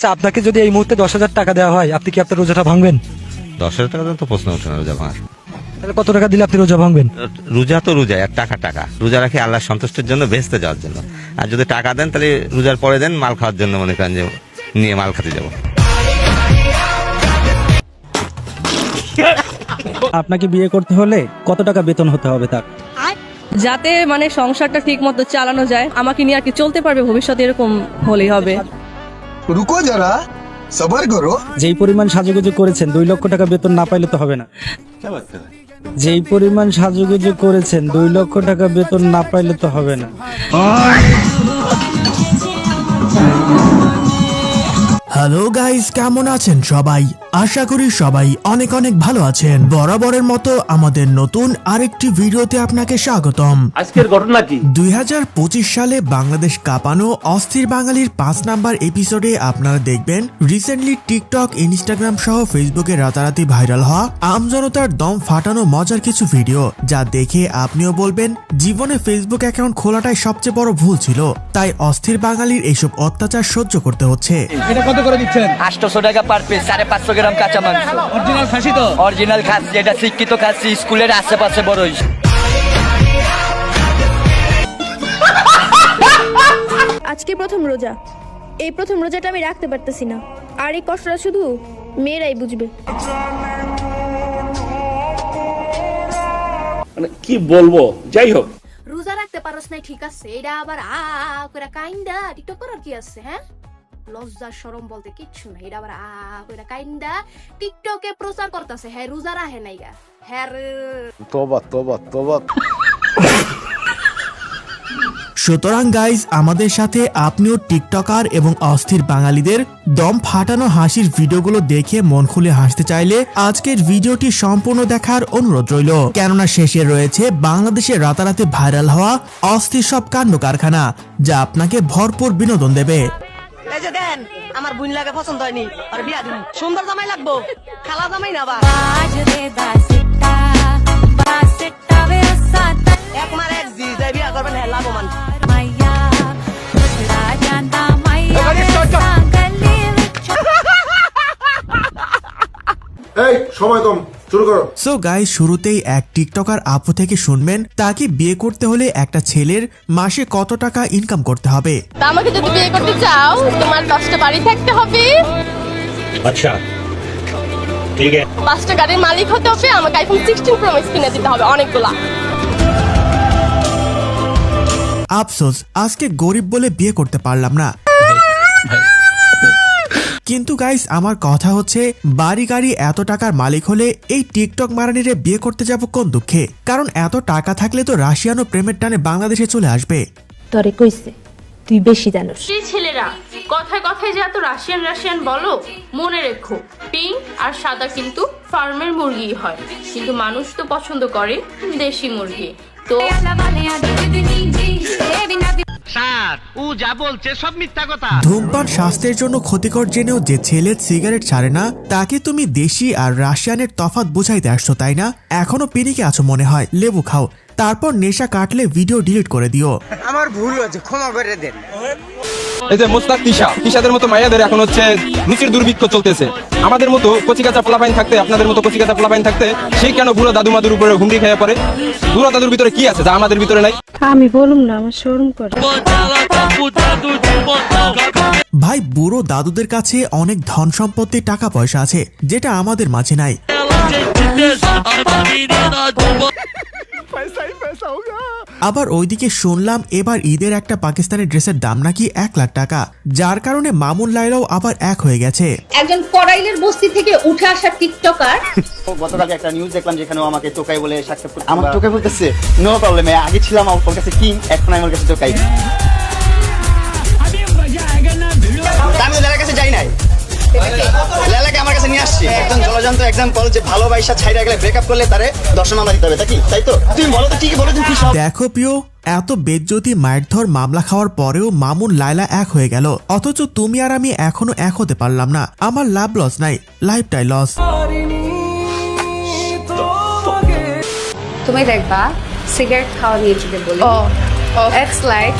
আচ্ছা আপনাকে যদি এই মুহূর্তে দশ হাজার টাকা দেওয়া হয় আপনি কি আপনার রোজাটা ভাঙবেন? দশ হাজার টাকা তো প্রশ্ন ওঠে না রোজা ভাঙার তাহলে কত টাকা দিলে আপনি রোজা ভাঙবেন? রোজা তো রোজা আর টাকা টাকা। রোজা রাখি আল্লাহ সন্তুষ্টের জন্য বেচতে যাওয়ার জন্য। আর যদি টাকা দেন তাহলে রোজার পরে দেন মাল খাওয়ার জন্য মনে করেন যে নিয়ে মাল খেতে যাব। আপনাকে বিয়ে করতে হলে কত টাকা বেতন হতে হবে তার? যাতে মানে সংসারটা ঠিক মতো চালানো যায় আমাকে নিয়ে আর কি চলতে পারবে? ভবিষ্যতে এরকম হলেই হবে। রুকো যারা সবার করো। যেই পরিমাণ সাজুগুজু করেছেন দুই লক্ষ টাকা বেতন না পাইলে তো হবে না। যেই পরিমাণ সাজুগুজু করেছেন দুই লক্ষ টাকা বেতন না পাইলে তো হবে না। হ্যালো গাইস কেমন আছেন সবাই? আশা করি সবাই অনেক অনেক ভালো আছেন। বরাবরের মতো আমাদের নতুন আরেকটি ভিডিওতে আপনাকে স্বাগতম। আজকের ঘটনা কি? দুই হাজার পঁচিশ সালে বাংলাদেশ কাঁপানো অস্থির বাঙালির পাঁচ নাম্বার এপিসোডে আপনারা দেখবেন রিসেন্টলি টিকটক ইনস্টাগ্রাম সহ ফেসবুকে রাতারাতি ভাইরাল হওয়া আমজনতার দম ফাটানো মজার কিছু ভিডিও যা দেখে আপনিও বলবেন জীবনে ফেসবুক অ্যাকাউন্ট খোলাটাই সবচেয়ে বড় ভুল ছিল। তাই অস্থির বাঙালির এইসব অত্যাচার সহ্য করতে হচ্ছে। আটশোশো টাকা পার পিস সাড়ে পাঁচশো গ্রাম কাঁচা মাংস। অরিজিনাল খাসি তো? অরিজিনাল খাসি এটা শিক্ষিত খাসি স্কুলের আশেপাশে বড়ই। আজকে প্রথম রোজা। এই প্রথম রোজাটা আমি রাখতে পারতেছি না। আর এই কষ্টটা শুধু মেয়েরাই বুঝবে। মানে কি বলব? যাই হোক। রোজা রাখতে পারস নাই ঠিক আছে। এটা আবার আ আ করে কাইন্দা টিকটক করার কি আছে হ্যাঁ? লজ্জা সরম বলতে কিচ্ছু নাই। এটা আবার আহ কইরা কাইন্দা টিকটকে প্রচার করতেছে। হ্যাঁ রোজা রাহে নাইগা হ্যাঁ তোবা তোবা তোবা। সুতরাং গাইজ আমাদের সাথে আপনিও টিকটকার এবং অস্থির বাঙালিদের দম ফাটানো হাসির ভিডিওগুলো দেখে মন খুলে হাসতে চাইলে আজকের ভিডিওটি সম্পূর্ণ দেখার অনুরোধ রইল। কেননা শেষে রয়েছে বাংলাদেশে রাতারাতি ভাইরাল হওয়া অস্থির সব কাণ্ড কারখানা যা আপনাকে ভরপুর বিনোদন দেবে। এই যে দেন আমার বুন লাগে পছন্দ হয়নি আর বিয়া দিন সুন্দর জামাই লাগবো খালা জামাই না বা। এক মারে এক জি যাই বিয়া করবেন হ্যাঁ লাভবান। এই সময় কম। শুরু করো। সো গাইজ শুরুতেই এক টিকটকার আপু থেকে শুনবেন তাকে বিয়ে করতে হলে একটা ছেলের মাসে কত টাকা ইনকাম করতে হবে। আমাকে যদি বিয়ে করতে চাও তোমার দশটা বাড়ি থাকতে হবে। আচ্ছা ঠিক আছে। পাঁচটা গাড়ির মালিক হতে হবে আমাকে আইফোন সিক্সটিন প্রো ম্যাক্স কিনে দিতে হবে অনেকগুলা। আফসোস আজকে গরিব বলে বিয়ে করতে পারলাম না। কিন্তু গাইস আমার কথা হচ্ছে বাড়ি গাড়ি এত টাকার মালিক হলে এই টিকটক মারানিরে বিয়ে করতে যাব কোন দুঃখে? কারণ এত টাকা থাকলে তো রাশিয়ানো প্রেমের টানে বাংলাদেশে চলে আসবে। তরে কইছে তুই বেশি জানোস। সেই ছেলেরা কথায় কথায় যে এত রাশিয়ান রাশিয়ান বলো মনে রেখো পিঙ্ক আর সাদা কিন্তু ফার্মের মুরগি হয়। কিন্তু মানুষ তো পছন্দ করে দেশি মুরগি। তো ধূমপান স্বাস্থ্যের জন্য ক্ষতিকর জেনেও যে ছেলে সিগারেট ছাড়ে না তাকে তুমি দেশি আর রাশিয়ানের তফাৎ বুঝাইতে আসছো তাই না? এখনও পিনিকে আছো মনে হয় লেবু খাও। তারপর নেশা কাটলে ভিডিও ডিলিট করে দিও। এই যে মোস্তাক তিশা তিশাদের মতো মায়াদের এখন হচ্ছে রুচির দুর্ভিক্ষ চলতেছে। আমাদের মতো কচিকাচা পোলাপাইন থাকতে আপনাদের মতো কচিকাচা পোলাপাইন থাকতে সেই কেন বুড়ো দাদু মাদুর উপরে হুমড়ি খেয়ে পড়ে? বুড়ো দাদুর ভিতরে কি আছে যা আমাদের ভিতরে নাই? আমি বলুম না আমার শরম করে। ভাই বুড়ো দাদুদের কাছে অনেক ধন সম্পত্তি টাকা পয়সা আছে যেটা আমাদের মাঝে নাই। আবার ওইদিকে শুনলাম এবার ঈদের একটা পাকিস্তানি ড্রেসের দাম নাকি এক লাখ টাকা। যার কারণে মামুন লাইলাও আবার এক হয়ে গেছে। একজন করাইলের বস্তি থেকে উঠে আসা টিকটকার। গতকালকে একটা নিউজ দেখলাম যেখানে আমাকে বলে সাক্ষাৎ আমার বলতেছে নো প্রবলেম আগে ছিলাম ওর কাছে কিং এখন আমার কাছে আমি কাছে যাই নাই। আমার কাছে নিয়ে আসছি। একজন জলজন্ত এক্সাম্পল যে ভালোবাসা ছাইরা গেলে ব্রেকআপ করলে তারে দর্শন মামলা দিতে হবে তাই কি? তাই তো? তুমি বলো তো ঠিকই বলো তুমি কি সব? দেখো প্রিয় এত বেজ্জতি মারধর মামলা খাওয়ার পরেও মামুন লাইলা এক হয়ে গেল। অথচ তুমি আর আমি এখনও এক হতে পারলাম না। আমার লাভ লস নাই লাইফটাই লস তুমি দেখবা সিগারেট খাওয়া নিয়ে যদি বলি এক্স লাইক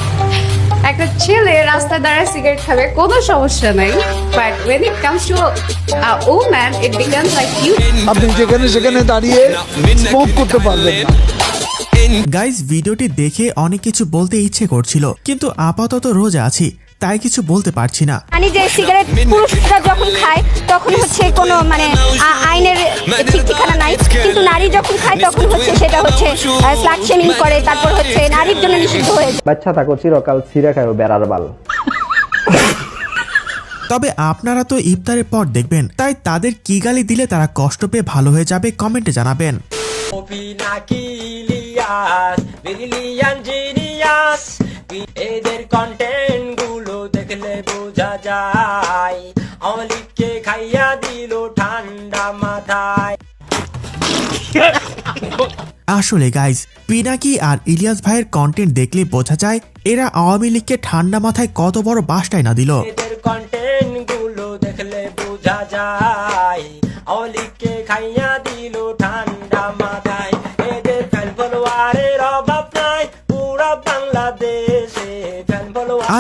একটা ছেলে রাস্তায় দাঁড়ায় সিগারেট খাবে কোনো সমস্যা নাই। But when it comes to a woman it becomes like you আপনি যেখানে সেখানে দাঁড়িয়ে স্মোক করতে পারবেন না। গাইজ ভিডিওটি দেখে অনেক কিছু বলতে ইচ্ছে করছিল কিন্তু আপাতত রোজ আছি। তাই কিছু বলতে পারছি না। মানে যে সিগারেট পুরুষরা যখন খায় তখন হচ্ছে কোনো মানে আইনের ঠিক ঠিকানা নাই। কিন্তু নারী যখন খায় তখন হচ্ছে সেটা হচ্ছে স্লাট শেমিং করে তারপর হচ্ছে নারীর জন্য নিষিদ্ধ হয়ে যায়। বাচ্চা থাকো চিরকাল ছিঁড়ে খায় বেড়ার বাল। তবে আপনারা তো ইফতারের পর দেখবেন তাই তাদের কি গালি দিলে তারা কষ্ট পেয়ে ভালো হয়ে যাবে কমেন্টে জানাবেন। এদের কন্টেন্ট যায়। অলিককে খাইয়া দিল ঠান্ডা মাথায়। আসলে গাইজ পিনাকি আর ইলিয়াস ভাইয়ের কন্টেন্ট দেখলে বোঝা যায় এরা আওয়ামী লীগকে ঠান্ডা মাথায় কত বড় বাসটাই না দিল। কন্টেন্টগুলো দেখলে বোঝা যায়।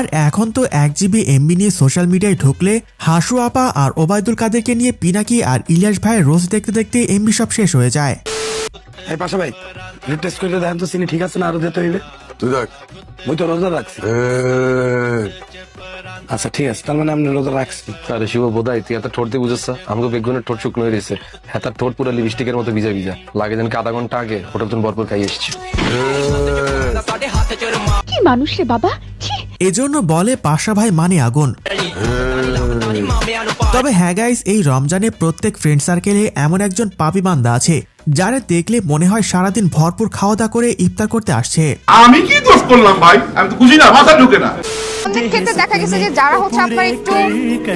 আর এখন তো এক জিবি এমবি নিয়ে সোশ্যাল মিডিয়ায় ঢুকলে হাসু আপা আর ওবায়দুল কাদেরকে নিয়ে পিনাকি আর ইলিয়াস ভাইয়ের রোজ দেখতে দেখতে এমবি সব শেষ হয়ে যায়। এই পাশা ভাই টেস্ট করে দেখেন তো চিনি ঠিক আছে না আরও দিতে হইবে তুই দেখ। মুই তো রোজা রাখছি। আচ্ছা ঠিক আছে তার মানে আপনি রোজা রাখছি। আরে শিব বোধাই তুই এত ঠোঁট দিয়ে বুঝেছ? আমাকে বেগুনের ঠোঁট শুকনো হয়ে হ্যাঁ তার ঠোঁট পুরো লিপস্টিকের মতো ভিজা ভিজা। লাগে যেন আধা ঘণ্টা আগে হোটেল তুমি ভরপুর খাই এসেছি। কি মানুষ রে বাবা? এজন্য বলে পাশা ভাই মানে আগুন। তবে হ্যাঁ গাইস এই রমজানে প্রত্যেক ফ্রেন্ড সার্কেলে এমন একজন পাপি বান্দা আছে যারা দেখলে মনে হয় সারাদিন ভরপুর খাওয়া দাওয়া করে ইফতার করতে আসছে। আমি কি দোষ করলাম ভাই? আমি তো বুঝি না মাথা ঢুকে না। ক্ষেত্রে দেখা গেছে যে যারা হচ্ছে আপনার একটু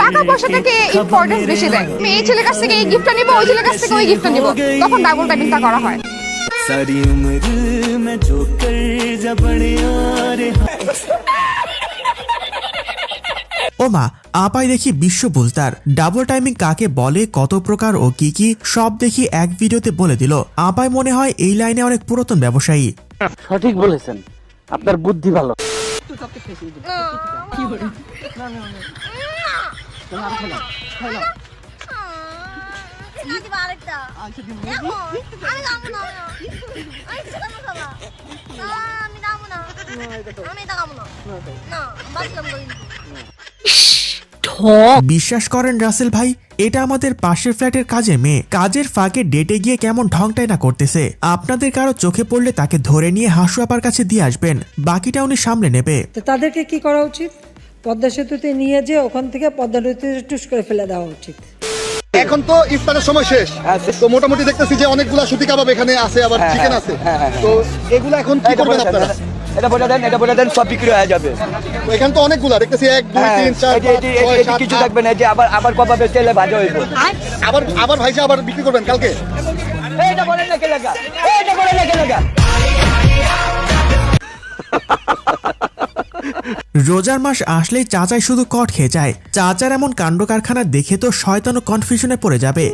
টাকা পয়সাটাকে ইম্পর্টেন্স বেশি দেয়। আমি এই ছেলের কাছ থেকে এই গিফটটা নিবো ওই ছেলের কাছ থেকে ওই গিফটটা নিবো। তখন ডাবল টাইমিংটা করা হয়। সারি উমর মে ওমা আপায় দেখি বিশ্ব বুলতার ডাবল টাইমিং কাকে বলে কত প্রকার ও কি কি সব দেখি এক ভিডিওতে বলে দিল আপাই মনে হয় এই লাইনে অনেক পুরাতন ব্যবসায়ী সঠিক বলেছেন আপনার বুদ্ধি ভালো আমি দাম না আমি দাম না না বাসলাম বিশ্বাস করেন রাসেল ভাই এটা আমাদের পাশের ফ্ল্যাটের কাজের মেয়ে। কাজের ফাঁকে ডেটে গিয়ে কেমন ঢংটাই না করতেছে। আপনাদের কারও চোখে পড়লে তাকে ধরে নিয়ে হাসু আপার কাছে দিয়ে আসবেন। বাকিটা উনি সামলে নেবে। তো তাদেরকে কি করা উচিত? পদ্মা সেতুতে নিয়ে যে ওখান থেকে পদ্মা নদীতে টুস করে ফেলে দেওয়া উচিত। এখন তো ইফতারের সময় শেষ। তো মোটামুটি দেখতেছি যে অনেকগুলা সুতি কাবাব এখানে আছে আবার চিকেন আছে। তো এগুলো এখন কি করবেন আপনারা? এটা বলে দেন এটা বলে দেন সব বিক্রি হয়ে যাবে। এখানে তো অনেকগুলা দেখতেছি এক দুই তিন চার ছয়, সাত, কিছু থাকবে না যে আবার আবার কবা বেচে এলে ভাজা হইব? আবার আবার ভাইসা আবার বিক্রি করবেন কালকে? এটা বলে না কে লাগা এটা বলে না কে লাগা। রোজার মাস আসলেই চাচাই শুধু কট খেয়ে যায়। চাচার এমন কাণ্ড কারখানা দেখে তো শয়তানও কনফিউশনে পড়ে যাবে।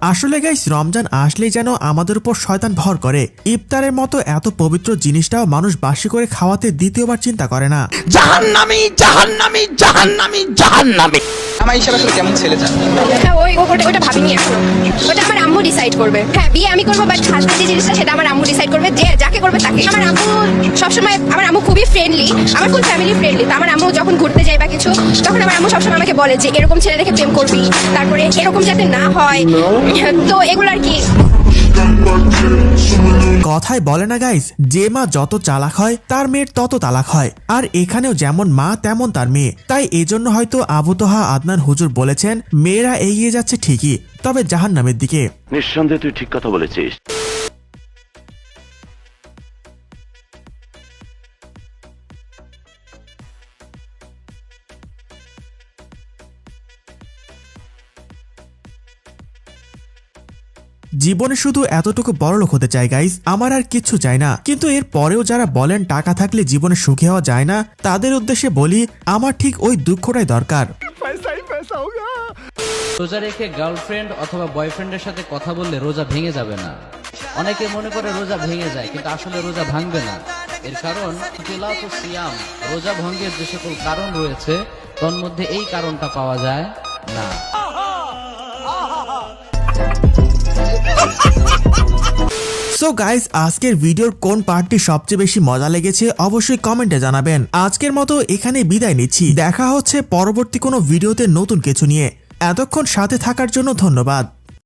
আসলে গাইস রমজান আসলেই যেন আমাদের উপর শয়তান ভর করে। ইফতারের মতো এত পবিত্র জিনিসটাও মানুষ বাসি করে খাওয়াতে দ্বিতীয়বার চিন্তা করে না। জাহান্নামি জাহান্নামি জাহান্নামি, জাহান্নামী। আমার হিসাবে আসলে কেমন ছেলে চান হ্যাঁ ওই ওটা ওটা ভাবিনি এখন। ওটা আমার আম্মু ডিসাইড করবে। হ্যাঁ বিয়ে আমি করব বাট হাজবেন্ড যে জিনিসটা, সেটা আমার আম্মু ডিসাইড করবে। যে যাকে করবে, তাকে। আমার আম্মু সবসময় আমার আম্মু খুবই ফ্রেন্ডলি আমার ফুল ফ্যামিলি ফ্রেন্ডলি তো আমার আম্মু যখন ঘুরতে যায় বা কিছু, তখন আমার আম্মু সবসময় আমাকে বলে যে, এরকম ছেলে দেখে প্রেম করবি? তারপরে এরকম যাতে না হয়, তো এগুলো আর কি। কথায় বলে না গাইস যে মা যত চালাক হয়, তার মেয়ের তত তালাক হয়। আর এখানেও যেমন মা, তেমন তার মেয়ে। তাই এজন্য হয়তো আবুতহা আদনান হুজুর বলেছেন, মেয়েরা এগিয়ে যাচ্ছে ঠিকই, তবে জাহান নামের দিকে। নিঃসন্দেহে তুই ঠিক কথা বলেছিস। জীবনে শুধু এতটুকু বড়লোক হতে চাই গাইস আমার আর কিচ্ছু চাই না। কিন্তু এর পরেও যারা বলেন টাকা থাকলে জীবনে সুখী হওয়া যায় না তাদের উদ্দেশ্যে বলি আমার ঠিক ওই দুঃখটাই দরকার। রোজা রেখে গার্লফ্রেন্ড অথবা বয়ফ্রেন্ডের সাথে কথা বললে রোজা ভেঙে যাবে না। অনেকে মনে করে রোজা ভেঙে যায় কিন্তু আসলে রোজা ভাঙবে না। এর কারণ সিয়াম রোজা ভঙ্গের যে সকল কারণ রয়েছে তন্মধ্যে এই কারণটা পাওয়া যায় না। সো গাইস আজকের ভিডিওর কোন পার্টটি সবচেয়ে বেশি মজা লেগেছে অবশ্যই কমেন্টে জানাবেন। আজকের মতো এখানে বিদায় নিচ্ছি। দেখা হচ্ছে পরবর্তী কোনো ভিডিওতে নতুন কিছু নিয়ে। এতক্ষণ সাথে থাকার জন্য ধন্যবাদ।